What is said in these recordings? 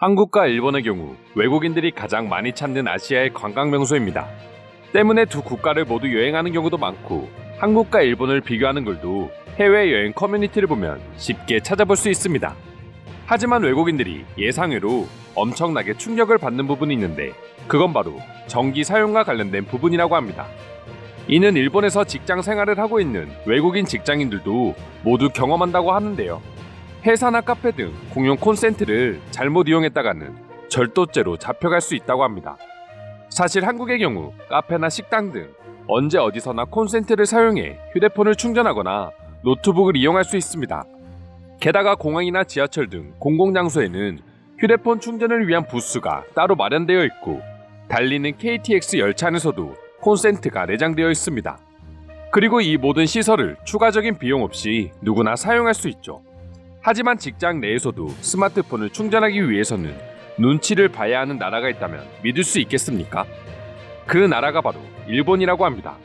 한국과 일본의 경우 외국인들이 가장 많이 찾는 아시아의 관광 명소입니다. 때문에 두 국가를 모두 여행하는 경우도 많고 한국과 일본을 비교하는 글도 해외 여행 커뮤니티를 보면 쉽게 찾아볼 수 있습니다. 하지만 외국인들이 예상외로 엄청나게 충격을 받는 부분이 있는데 그건 바로 전기 사용과 관련된 부분이라고 합니다. 이는 일본에서 직장 생활을 하고 있는 외국인 직장인들도 모두 경험한다고 하는데요. 회사나 카페 등 공용 콘센트를 잘못 이용했다가는 절도죄로 잡혀갈 수 있다고 합니다. 사실 한국의 경우 카페나 식당 등 언제 어디서나 콘센트를 사용해 휴대폰을 충전하거나 노트북을 이용할 수 있습니다. 게다가 공항이나 지하철 등 공공장소에는 휴대폰 충전을 위한 부스가 따로 마련되어 있고 달리는 KTX 열차 안에서도 콘센트가 내장되어 있습니다. 그리고 이 모든 시설을 추가적인 비용 없이 누구나 사용할 수 있죠. 하지만 직장 내에서도 스마트폰을 충전하기 위해서는 눈치를 봐야 하는 나라가 있다면 믿을 수 있겠습니까? 그 나라가 바로 일본이라고 합니다.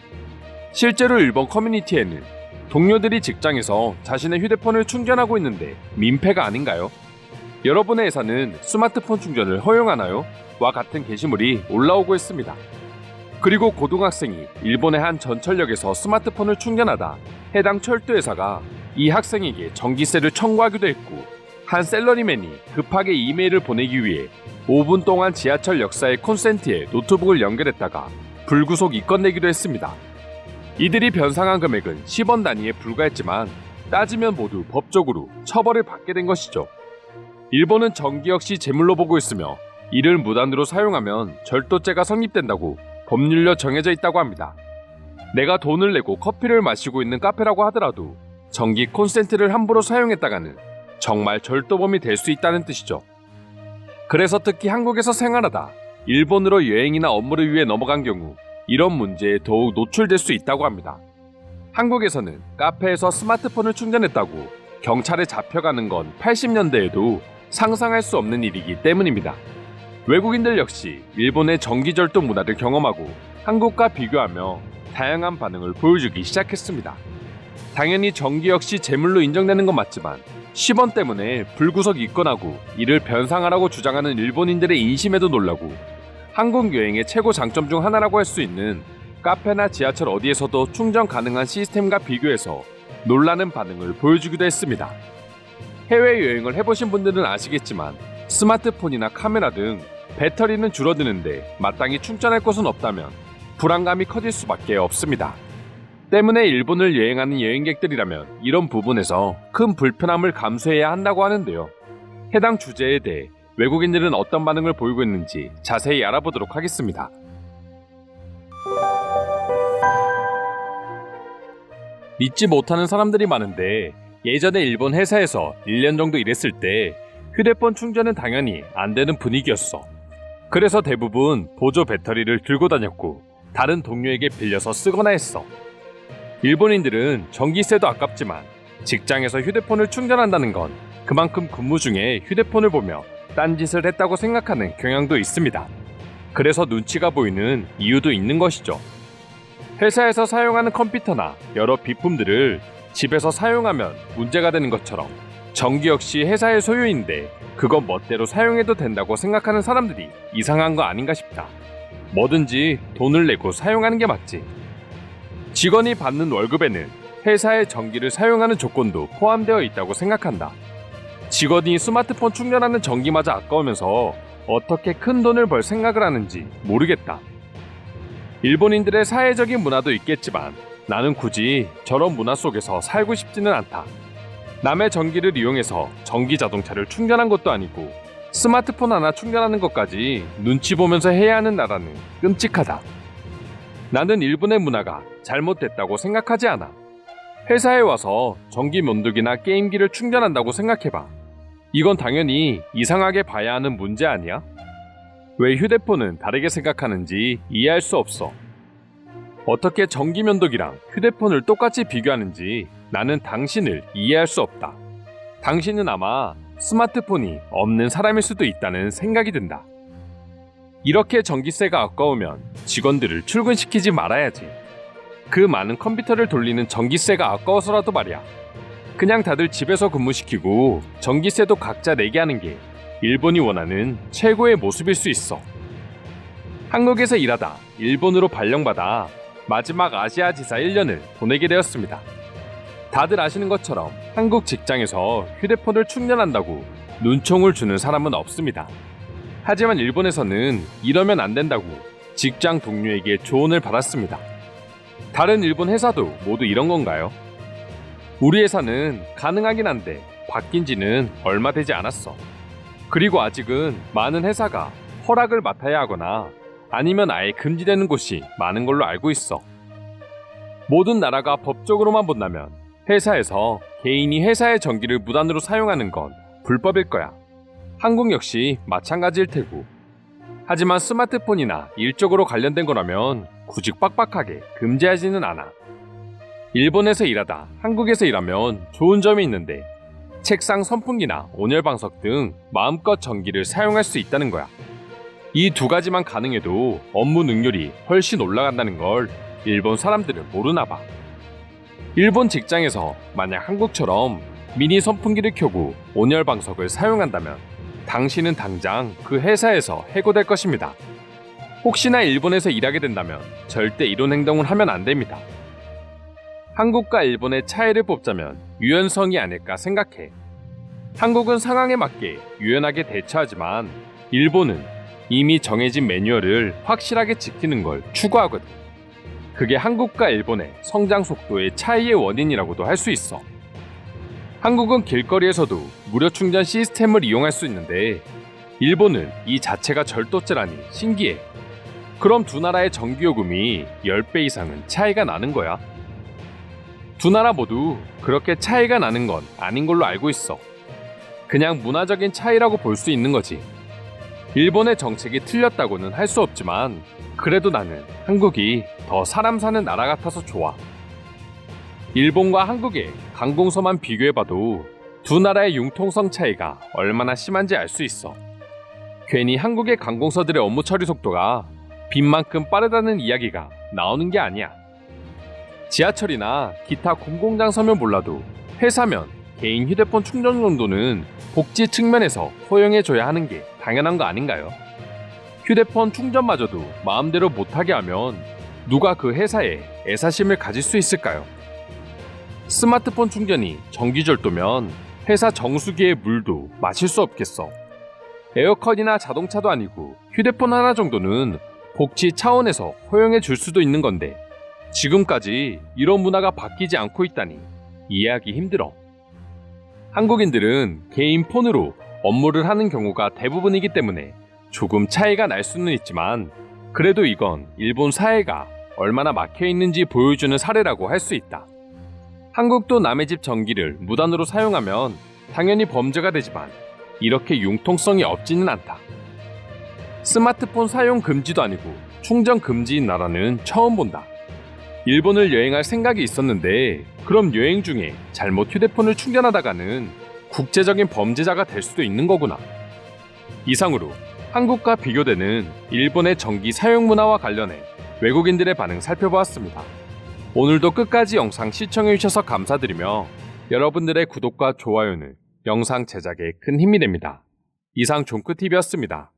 실제로 일본 커뮤니티에는 동료들이 직장에서 자신의 휴대폰을 충전하고 있는데 민폐가 아닌가요? 여러분의 회사는 스마트폰 충전을 허용하나요? 와 같은 게시물이 올라오고 있습니다. 그리고 고등학생이 일본의 한 전철역에서 스마트폰을 충전하다 해당 철도회사가 이 학생에게 전기세를 청구하기도 했고 한 셀러리맨이 급하게 이메일을 보내기 위해 5분 동안 지하철 역사의 콘센트에 노트북을 연결했다가 불구속 입건 내기도 했습니다. 이들이 변상한 금액은 10원 단위에 불과했지만 따지면 모두 법적으로 처벌을 받게 된 것이죠. 일본은 전기 역시 제물로 보고 있으며 이를 무단으로 사용하면 절도죄가 성립된다고 법률로 정해져 있다고 합니다. 내가 돈을 내고 커피를 마시고 있는 카페라고 하더라도 전기 콘센트를 함부로 사용했다가는 정말 절도범이 될 수 있다는 뜻이죠. 그래서 특히 한국에서 생활하다 일본으로 여행이나 업무를 위해 넘어간 경우 이런 문제에 더욱 노출될 수 있다고 합니다. 한국에서는 카페에서 스마트폰을 충전했다고 경찰에 잡혀가는 건 80년대에도 상상할 수 없는 일이기 때문입니다. 외국인들 역시 일본의 전기절도 문화를 경험하고 한국과 비교하며 다양한 반응을 보여주기 시작했습니다. 당연히 전기 역시 제물로 인정되는 건 맞지만 10원 때문에 불구속 입건하고 이를 변상하라고 주장하는 일본인들의 인심에도 놀라고 한국 여행의 최고 장점 중 하나라고 할 수 있는 카페나 지하철 어디에서도 충전 가능한 시스템과 비교해서 놀라는 반응을 보여주기도 했습니다. 해외 여행을 해보신 분들은 아시겠지만 스마트폰이나 카메라 등 배터리는 줄어드는데 마땅히 충전할 곳은 없다면 불안감이 커질 수밖에 없습니다. 때문에 일본을 여행하는 여행객들이라면 이런 부분에서 큰 불편함을 감수해야 한다고 하는데요. 해당 주제에 대해 외국인들은 어떤 반응을 보이고 있는지 자세히 알아보도록 하겠습니다. 믿지 못하는 사람들이 많은데 예전에 일본 회사에서 1년 정도 일했을 때 휴대폰 충전은 당연히 안 되는 분위기였어. 그래서 대부분 보조 배터리를 들고 다녔고 다른 동료에게 빌려서 쓰거나 했어. 일본인들은 전기세도 아깝지만 직장에서 휴대폰을 충전한다는 건 그만큼 근무 중에 휴대폰을 보며 딴짓을 했다고 생각하는 경향도 있습니다. 그래서 눈치가 보이는 이유도 있는 것이죠. 회사에서 사용하는 컴퓨터나 여러 비품들을 집에서 사용하면 문제가 되는 것처럼 전기 역시 회사의 소유인데 그건 멋대로 사용해도 된다고 생각하는 사람들이 이상한 거 아닌가 싶다. 뭐든지 돈을 내고 사용하는 게 맞지. 직원이 받는 월급에는 회사의 전기를 사용하는 조건도 포함되어 있다고 생각한다. 직원이 스마트폰 충전하는 전기마저 아까우면서 어떻게 큰 돈을 벌 생각을 하는지 모르겠다. 일본인들의 사회적인 문화도 있겠지만 나는 굳이 저런 문화 속에서 살고 싶지는 않다. 남의 전기를 이용해서 전기 자동차를 충전한 것도 아니고 스마트폰 하나 충전하는 것까지 눈치 보면서 해야 하는 나라는 끔찍하다. 나는 일본의 문화가 잘못됐다고 생각하지 않아. 회사에 와서 전기 면도기나 게임기를 충전한다고 생각해봐. 이건 당연히 이상하게 봐야 하는 문제 아니야? 왜 휴대폰은 다르게 생각하는지 이해할 수 없어. 어떻게 전기 면도기랑 휴대폰을 똑같이 비교하는지 나는 당신을 이해할 수 없다. 당신은 아마 스마트폰이 없는 사람일 수도 있다는 생각이 든다. 이렇게 전기세가 아까우면 직원들을 출근시키지 말아야지. 그 많은 컴퓨터를 돌리는 전기세가 아까워서라도 말이야. 그냥 다들 집에서 근무시키고 전기세도 각자 내게 하는 게 일본이 원하는 최고의 모습일 수 있어. 한국에서 일하다 일본으로 발령받아 마지막 아시아 지사 1년을 보내게 되었습니다. 다들 아시는 것처럼 한국 직장에서 휴대폰을 충전한다고 눈총을 주는 사람은 없습니다. 하지만 일본에서는 이러면 안 된다고 직장 동료에게 조언을 받았습니다. 다른 일본 회사도 모두 이런 건가요? 우리 회사는 가능하긴 한데 바뀐 지는 얼마 되지 않았어. 그리고 아직은 많은 회사가 허락을 맡아야 하거나 아니면 아예 금지되는 곳이 많은 걸로 알고 있어. 모든 나라가 법적으로만 본다면 회사에서 개인이 회사의 전기를 무단으로 사용하는 건 불법일 거야. 한국 역시 마찬가지일 테고. 하지만 스마트폰이나 일적으로 관련된 거라면 굳이 빡빡하게 금지하지는 않아. 일본에서 일하다 한국에서 일하면 좋은 점이 있는데 책상 선풍기나 온열방석 등 마음껏 전기를 사용할 수 있다는 거야. 이 두 가지만 가능해도 업무 능률이 훨씬 올라간다는 걸 일본 사람들은 모르나 봐. 일본 직장에서 만약 한국처럼 미니 선풍기를 켜고 온열방석을 사용한다면 당신은 당장 그 회사에서 해고될 것입니다. 혹시나 일본에서 일하게 된다면 절대 이런 행동을 하면 안 됩니다. 한국과 일본의 차이를 뽑자면 유연성이 아닐까 생각해. 한국은 상황에 맞게 유연하게 대처하지만 일본은 이미 정해진 매뉴얼을 확실하게 지키는 걸 추구하거든. 그게 한국과 일본의 성장 속도의 차이의 원인이라고도 할 수 있어. 한국은 길거리에서도 무료 충전 시스템을 이용할 수 있는데 일본은 이 자체가 절도죄라니 신기해. 그럼 두 나라의 전기요금이 10배 이상은 차이가 나는 거야. 두 나라 모두 그렇게 차이가 나는 건 아닌 걸로 알고 있어. 그냥 문화적인 차이라고 볼 수 있는 거지. 일본의 정책이 틀렸다고는 할 수 없지만 그래도 나는 한국이 더 사람 사는 나라 같아서 좋아. 일본과 한국의 강공서만 비교해봐도 두 나라의 융통성 차이가 얼마나 심한지 알 수 있어. 괜히 한국의 강공서들의 업무 처리 속도가 빈만큼 빠르다는 이야기가 나오는 게 아니야. 지하철이나 기타 공공장소면 몰라도 회사면 개인 휴대폰 충전 정도는 복지 측면에서 허용해줘야 하는 게 당연한 거 아닌가요? 휴대폰 충전마저도 마음대로 못하게 하면 누가 그 회사에 애사심을 가질 수 있을까요? 스마트폰 충전이 전기절도면 회사 정수기의 물도 마실 수 없겠어. 에어컨이나 자동차도 아니고 휴대폰 하나 정도는 복지 차원에서 허용해 줄 수도 있는 건데 지금까지 이런 문화가 바뀌지 않고 있다니 이해하기 힘들어. 한국인들은 개인 폰으로 업무를 하는 경우가 대부분이기 때문에 조금 차이가 날 수는 있지만 그래도 이건 일본 사회가 얼마나 막혀 있는지 보여주는 사례라고 할 수 있다. 한국도 남의 집 전기를 무단으로 사용하면 당연히 범죄가 되지만 이렇게 융통성이 없지는 않다. 스마트폰 사용 금지도 아니고 충전 금지인 나라는 처음 본다. 일본을 여행할 생각이 있었는데 그럼 여행 중에 잘못 휴대폰을 충전하다가는 국제적인 범죄자가 될 수도 있는 거구나. 이상으로 한국과 비교되는 일본의 전기 사용 문화와 관련해 외국인들의 반응 살펴보았습니다. 오늘도 끝까지 영상 시청해주셔서 감사드리며 여러분들의 구독과 좋아요는 영상 제작에 큰 힘이 됩니다. 이상 종크TV였습니다.